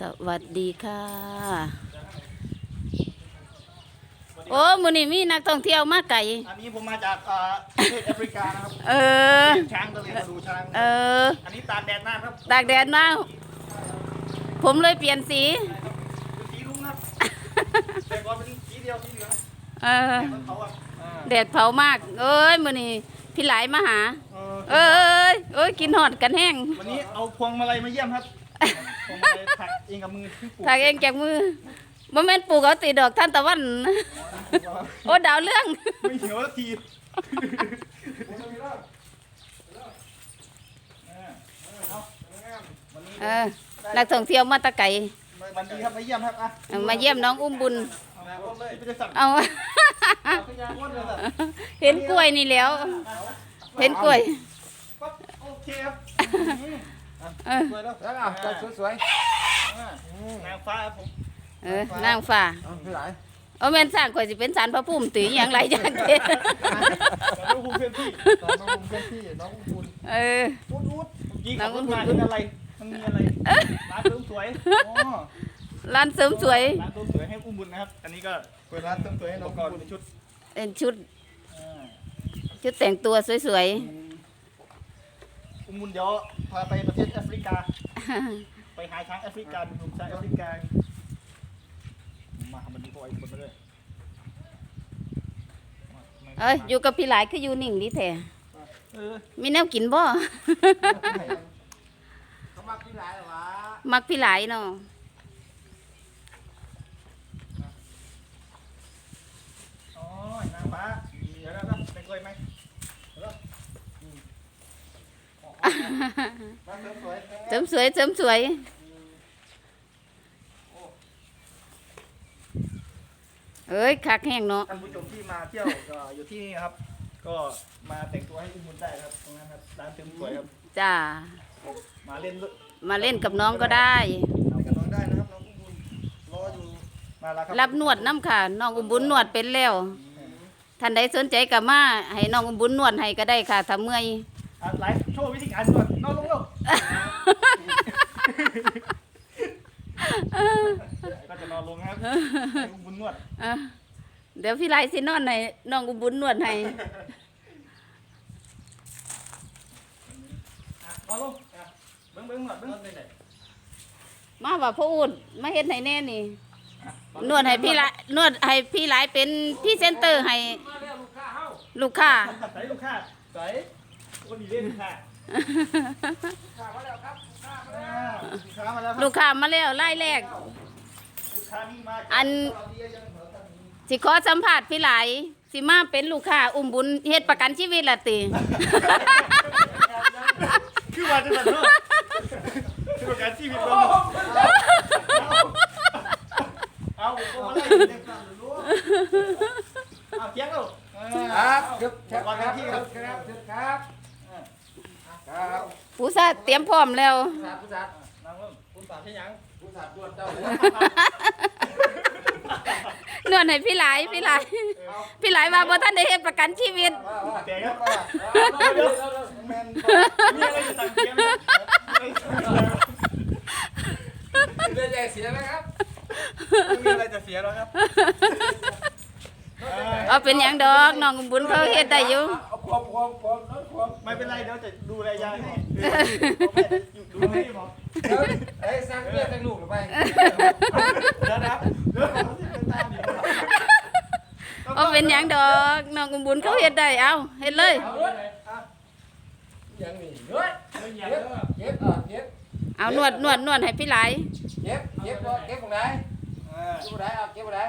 สวัสดีค่ะ โอ้มือนี้มีนักท่องเที่ยวมาไก่อันนี้ผมมาจากเอ่อประเทศแอฟริกานะครับเออ เห็นช้างก็เลยมาดูช้าง เออ อันนี้ตากแดดมากครับตากแดดมาผมเลยเปลี่ยนสี เป็นสีรุ้งครับแต่ก่อนเป็นสีเดียวสีเหลืองเออ แต่เขาอะอ่าแดดเผามาก เอ้ยมือนี้พี่หลายมาหา เออเอ้ยเอ้ยกินหอดกันแห้ง วันนี้เอาพวงมาลัยมาเยี่ยมครับ พวงมาลัยถักเองกับมือที่ปลูกถักเองจากมือบ่แม่นปลูกเอาตีดอกท่านตะวัน โอ้ดาวเรื่อง ไม่เหี่ยวสักทีเออ นักท่องเที่ยวมาแตะไก่วันดีครับมาเยี่ยมครับอะเออมาเยี่ยมน้องอุ้มบุญ เอาเลยไปจะสั่งเอาพยาอ้วนเลยล่ะเห็นกล้วยนี่แล้ว เห็นกล้วย ปั๊บโอเคครับ เออ สวยแล้วแล้วอะจัดสวยอ่านางฟ้าครับผมเออนางฟ้าๆเอาพี่หลายเอาแม่นสร้างข่อยสิเป็นสารพระภูมิตีอหย่างไรอย่างเด้น้องภูมิเพื่อนพี่ตอนน้องบุญเพื่อนพี่น้องบุญเอออูดอูดยี่น้ขัอบงรถอุ่นมาอุ่นเห็นอะไร มันมีอะไรร้านเสริมสวยอ๋อร้านเสริมสวย ร้านเสริมสวยให้อุ้มบุญนะครับ อันนี้ก็เปิดร้านเติมสวยให้อุน้ปองกรณ์บุญในชุดเป็นชุด อ่าชุดแต่งตัวสวยอุ้ม บุญเดี๋ยวพาไปประเทศแอฟริกา ไปหาช้างแอฟริกาดูหนุ่มช้างแอฟริกา มามันดีพอไอ้คนมาเลยๆเอ้ยอยู่กับพี่หลายคืออยู่นิ่งดีแท้เออมีแนวกินบ่เขามาพี่หลายเหรอวะมักพี่หลายเนาะอ๋อนางฟ้าเดี๋ยวนะเป็นกล้วยไหม ร้าน เติมสวยเสริมสวยเสริมสวยเอ้ยคักแห้งเนาะท่านผู้ชมที่มาเที่ยวก็อยู่ที่นี่ครับ ก็มาแต่งตัวให้อุ้มบุญได้ครับตรงนั้นครับร้านเสริมสวยครับจ้ามาเล่นด้วยมาเล่นกับน้องก็ได้เอากับน้องได้นะครับน้องบุญรออยู่มาแล้วครับรับนวดน้ำค่ะ น้องอุ้มบุญนวดเป็นแล้วท่านใดสนใจก็มาให้น้องอุ้มบุญนวดให้ก็ได้ค่ะถ้าเมื่อย อะไลฟ์โชว์วิธีการก่อนนอนลงลงก็จะนอนลงครับให้อุ้มบุญนวดเออเดี๋ยวพี่ไลสินอนให้น้องอุ้มบุญนวดให้ อะนอนลงอะเบิ้งเบิ้งหนวดเบิ้งมาว่าพ่ออุดมาเฮ็ดให้แน่นี่ นวดให้พี่ไลนวดให้พี่ไลเป็นพรี่เซนเตอร์ให้ลูกค้าใส่ลูกค้าใส่ คนดีเล่นลูกค้าข้ามาแล้วครับข้ามาอ่าลูกค้ามาแล้วครับลูกค้ามาแล้วไล่แรกลูกค้านี่มาอัน สิขอสัมภาษณ์พี่หลายสิมาเป็นลูกค้าอุ้มบุญเฮ็ดประกันชีวิตละติ คือว่าจะแบบเนาะคือประกันชีวิตเราเอาเอามาไล่เด็กก่อนรู้เอาเที่ยงแล้ว ครับเก็บ จับวันที่ครับ ครับครับครับ ผู้ซา เตรียมพร้อมแล้วผู้สาผู้สานั่งลงคุณสาที่ยังผู้สาตรวจเจ้านวดให้พี่หลายพี่หลายพี่หลายว่าบ่ทันได้เฮ็ดประกันชีวิต ว่าว่าแต่ครับเดี๋ยวแมนมีอะไรจะสั่งเที่ยงไหมเรื่องใหญ่เสียไหมครับมีอะไรจะเสียแล้วครับเอาเป็นหยังดอกน้องอุ้มบุญเขาเฮ็ดได้อยู่ เอาความความความน้อยความ ไม่เป็นไรเดี๋ยวจะ แลยายให้ดูให้หมอเดี๋ยสร้างเพื่อนสร้างลูกหรือไปเดี๋ยวนะเดี๋ยวเป็นตาเดี๋ยวเอาเป็นหยังดอกน้องอุ้มบุญเขาเฮ็ดได้เอาเฮ็ดเลยเอาด้วยยังมีเฮ้ยเย็บเย็บอะเย็บเอานวดนวดนวดให้พี่ไหลเย็บเย็บเย็บตรงไหนอ่าเย็บตรงไหนอะเย็บตรงไหน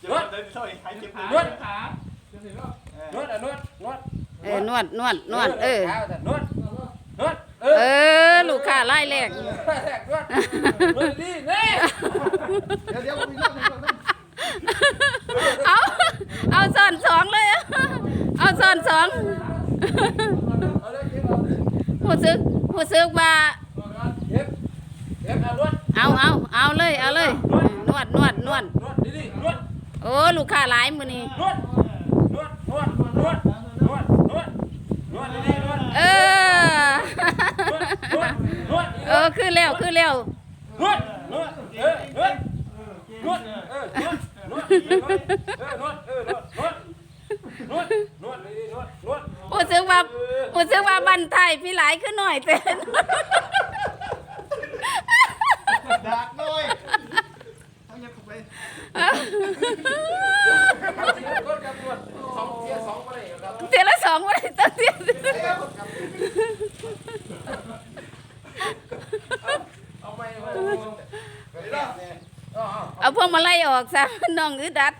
เดี๋ยวเดี๋ยวช่วยให้เจ็บนวดขานวดอะนวดนวดเออนวดนวดนวดเออนวด เอเอออ ลูกค้าไล่แรกนวดนวดดีนี่เดี๋ยวเดี๋ยวมีรอบนึงเอาเอาซ่อนสองเลย เอาซ่อนสองเอาเลยเย็บเอาผู้ซึกผู้ซึกว่าเย็บเย็บเอานวดเอาเอาเอาเลยเอาเลย นวดนวดนวดนวดดีๆนวดโอ้ลูกค้าหลายมือนี้นวดนวดนวดนวดนวดนวดนวดดีๆนวดเออ นวดนวดนวด เออขึ้นแล้วขึ้นแล้วเนวดนวดเออนวดนวดเออนวดนวดเออนวดเออนวดนวดนวดนวดเลยนวดนวดพูดถึงว่าพูดถึงว่าบันไทยพี่หลายขึ้นหน่อยเต้น ดักหน่อยเอาอย่าเข้าไป นวดกับนวดสองเทียสองไปเลยครับ เทียละสองวันต้องเทีย เอาไม่ไม่เอาเอา เอาพวก มาไล่ออกซะน้องอึดอัด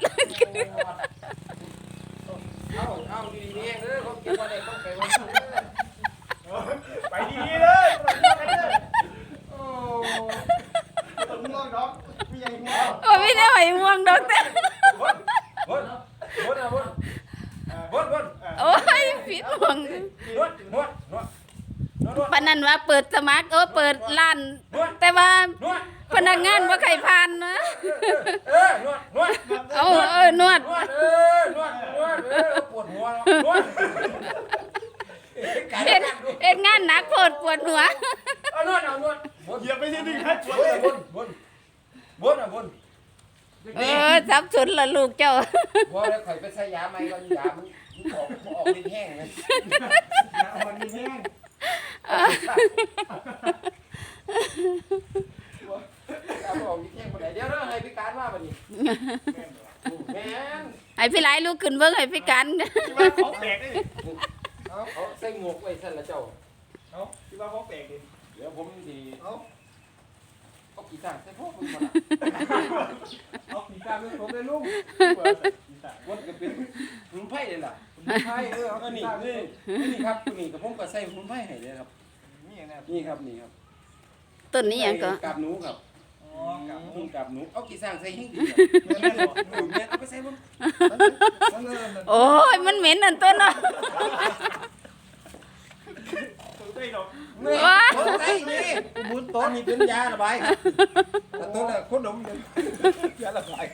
เอาเอาดีๆเด้อเขาเก็บไว้ได้ต้องไปไว้ไปดีเลยไปดีๆเลยโอ้ต้นม่วงดอกมีใหญ่ม่วงโอ้ไม่ได้ไหวม่วงดอกแต่วนวนวนนะวนวนวนโอ้ยผิดม่วงนวดนวดนวดนวดนวดปานนั้นว่าเปิดสมัครเออเปิดร้าน แต่ว่านวดพนักงานว่าใครผ่าน เออนวดนวดเอาเออนวดนวดเออนวดนวดเออปวดหัวนวดเอ็ดเอ็ดงานหนักโพดปวดหัวเอานวดเอานวดวนเหยียบไปที่หนึ่งครับวนวนวนอะวนเออสับสนละลูกเจ้าว่าแล้วข่อยไปใส่ยาไหมก่อนยามันออกออกลิ้นแห้งเลยเอามันมีแห้ง ยาออกลิ้นแห้งบ่ได้เดี๋ยวเราให้พิการมาบัดนี้ แม่นให้พี่หลายลูกขึ้นเบิ่งให้พี่กัน ที่ว่าของแปลกเอาเอาใส่หมวกไว้ซั่นละเจ้า เอาที่ว่าเของแปลกดิเดี๋ยวผมสิเอาเอากี่สั่งใส่พวกมึงบ่ล่ะเอาปีกาเป็นผมเลยลุงวนก็เป็นสมุนไพรเลยล่ะใช่เออเอาเออปีนี่กาเลนี่ยนี่ครับนี่กับผมก็ใส่สมุนไพรให้เลยครับ นี่นี้นี่ครับนี่ครับต้นนี้หยังก็กับหนูครับ อ๋อกับนุ่งกับหนูเอากี่สั่งใส่ให้ดีแม่นบ่เออแม่เอาไปใส่บ่มันเออมันโอ้ยมันเหม็นนั่นต้นเนาะตัวได้ดอกนี่ว้าต้นไส้นี่มุนต้นนี่เป็นยาระบายครับแต่ต้นละคนดมเลยยาระบาย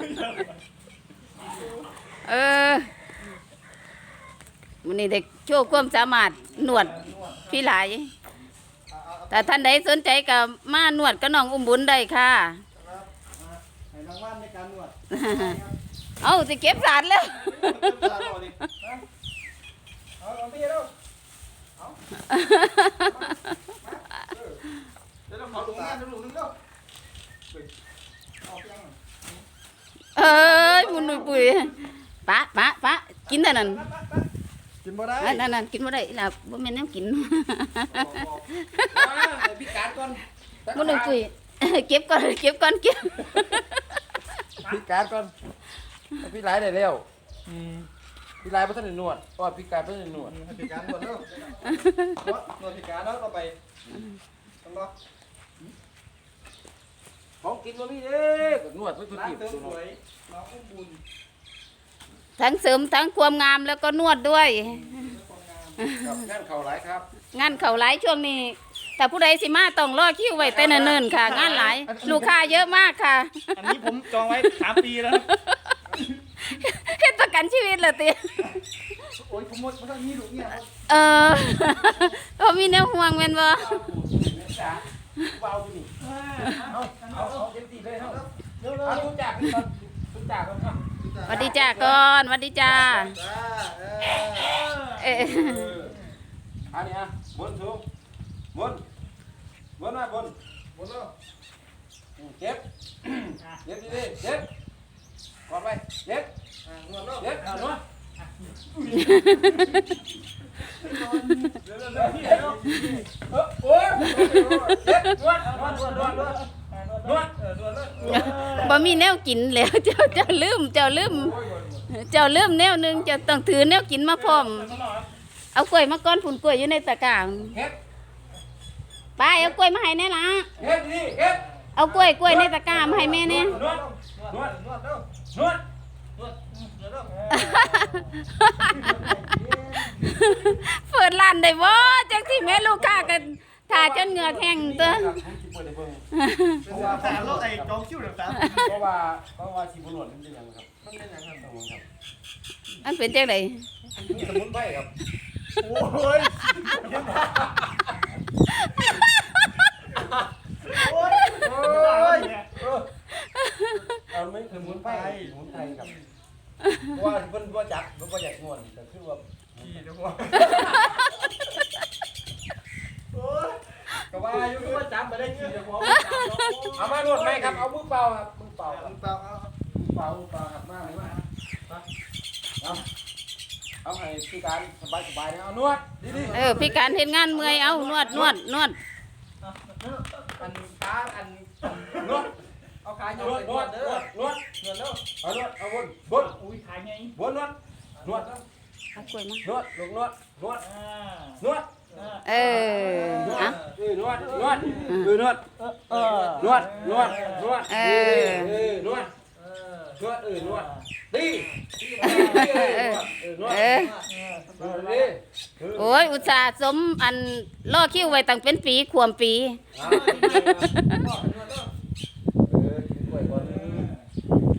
เออวันนี้เด็กโชว์ความสามารถหนวดพี่หลาย แต่ท่านใดสนใจกับมานวดก็น้องอุ้มบุญได้ค่ะ ให้รางวัลในการนวดเอาสิเก็บสารแล้ว เอาเอาพี่แล้วเอาเดี๋ยวเราขอถุงงานถุงนึงเด้อเอาเพียงเอ้ยบุนุยปุ๋ยปะปะปะกินแต่นั้น กินบ่ได้นั่นนั่นนั่นกินบ่ได้ล่ะบ่แม่นแนวกินพิการก่อนบุญหนุ่ยปุ๋ยเก็บก่อนเก็บก่อนเก็บพิการก่อนพี่หลายได้แล้วพี่หลายบ่ทันได้นวดเพราะว่าพิการบ่ทันได้นวดพิการนวดเด้อนวดนวดพิการแล้วต่อไปต้องรอของกินบ่มีเด้ก็นวดไปทุกร้านทีเติมสวยน้องอุ้มบุญ ทั้งเสริมทั้งความงามแล้วก็นวดด้วย ครับงานเข้าหลายครับงานเขาหลายช่วงนี้ แต่ผู้ใดสิมาต้องรอคิวไว้แต่เนิ่นๆค่ะ งานหลายลูกค้าเยอะมากค่ะ อันนี้ผมจองไว้สามปีแล้วเฮ็ดประกันชีวิตเหรอติโอ้ยผมหมดมันต้องมีลูกเนี่ยเออบ่มีแนวห่วงแม่นบ่เบาอยู่นี่เอาเอาเอาเต็มที่เลยเฮาเอาทุกจากก่อนทุกจากก่อนครับ สวัสดีจ้าก่อนสวัสดีจ้าจ้าเออเอ๊ะอันนี้อะบนสูงบนบนมาบนหมดแล้วเจ็บเจ็บดีๆเจ็บกอดไปเจ็บอะนวดแล้วเจ็บเอานวดเดี๋ยวเดี๋ยวเดี๋ยวพี่เดี๋ยวเออโอ้ยเจ็บนวดนวดนวดนวด นวดนวดเออนวดแล้วบ่มีแนวกินแล้วเจ้าเจ้าลืมเจ้าลืมเจ้าลืมแนวหนึงเจ้าต้องถือแนวกินมาพร้อม เอากล้วยมาก้อนผุนกล้วยอยู่ในตะกร้าเฮ็ดไปเอากล้วยมาให้แน่ล่ะเฮ็ดดีเฮ็ดเอากล้วยกล้วยในตะกร้ามาให้แม่แน่ นวดนวดนวดนวดแล้วนวดนวดนวดแล้วเปิดร้านได้บ่จังที่แม่ลูกค้ากันถ่าจนเหงื่อแห้งตัวผมสิเปิดให้เบิ่ง เป็นสามสามแล้วไอ้จองคิวเดี๋ยวสามเพราะว่าเพราะว่าสิบ่นวดมันเป็นหยังครับมันเป็นหยังครับครับมันเป็นจังไดสมุนไพรครับโอ้ยโอ้ยยเออเอาไม่ถึงหมุนไปหมุนไทยครับเพราะว่าเพิ่นบ่จักเพิ่นบ่อยากงวนแต่คือว่าขี่เดี๋ยวว่าก็ ว่าอยู่คือว่าจับบ่ได้ขี่เดี๋ยวว่าเอามานวดไหมครับ เอามือเปล่าครับ มือเปล่าครับเปล่าเอามือเปล่ามือเปล่าครับมาเลยมาเอาเอาให้พี่การสบายๆนะเอานวดดีๆเออพี่การเห็นงานเมื่อยเอานวดนวดนวดอันขาอันนวดเอาขายนวดนวดนวดนวดนวดเด้อเอานวดเอาวนวนอุ้ยขายไงวนนวดนวดเอากล้วยมานวดลงนวดนวดอ่านวด เออนวอะดเออนวดนวดเออนวดเออนวดนวดนวดเออออเออนวดนวดเออนวดดีเออนวดเออเออดีโอ้ยอุตส่าห์สมอันล่อคิวไว้ตั้งเป็นปีขวมปี เอาเออป่วยก่อนเออ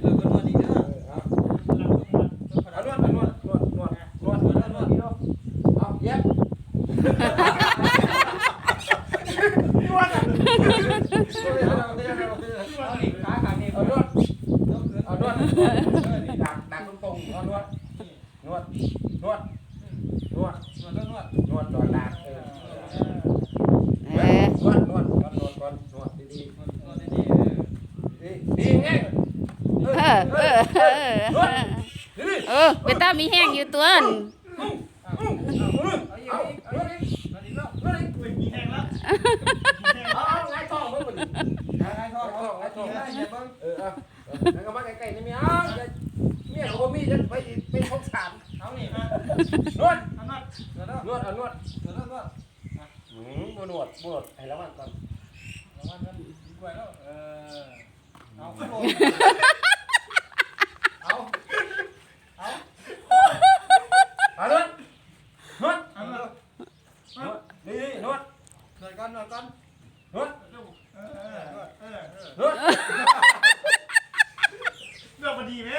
เอานวดเอานวดนวดนวดนวดนวดนวดนวดเอาเย็บ เอานวดเอานวดดักดักตรงๆเอาด้วนวด นวด นวด นวด นวดตอนดักเออเออนวด นวด นวด นวดก่อนวดดีๆดีดีไงเออ เออ เออนวดดีดีเออเบต้ามีแห้งอยู่ตัวนั่น เอาเอานวดอีกนวดอีก อุ้ยมีแห้งแล้ว เอาเอาไงท้องมึงมันไงท้องไงท้องเออเอาแล้วก็มาใกล้ๆนี่มีเอาเมียเขาบ่มีจะไปไปพกสาม เอานี่มาน วด เอานัด นวดเอานวดอืมบ่นวดบ่นวดให้ระวังก่อน เอาเอา เอานวดนวด เอานัด นวดนี่นวดนวด เออเออเออน วด เรื่องมันดีไหม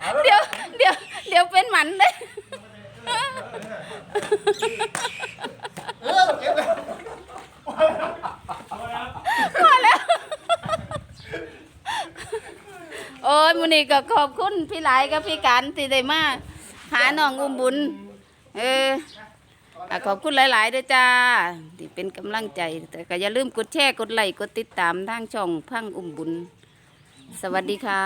เอานวด เดี๋ยวเดี๋ยวเดี๋ยวเป็นหมันเลย เออเก็บเลย มาแล้ว โอ้ยมู นี้ก็ขอบคุณพี่หลายกับพี่การที่ได้มาหาน้องอุ้มบุญ เออขอบคุณหลายๆด้วยจ้าที่เป็นกำลังใจ แต่ก็อย่าลืมกดแชร์กดไลค์กดติดตามทางช่องพังอุ้มบุญ สวัสดีค่ะ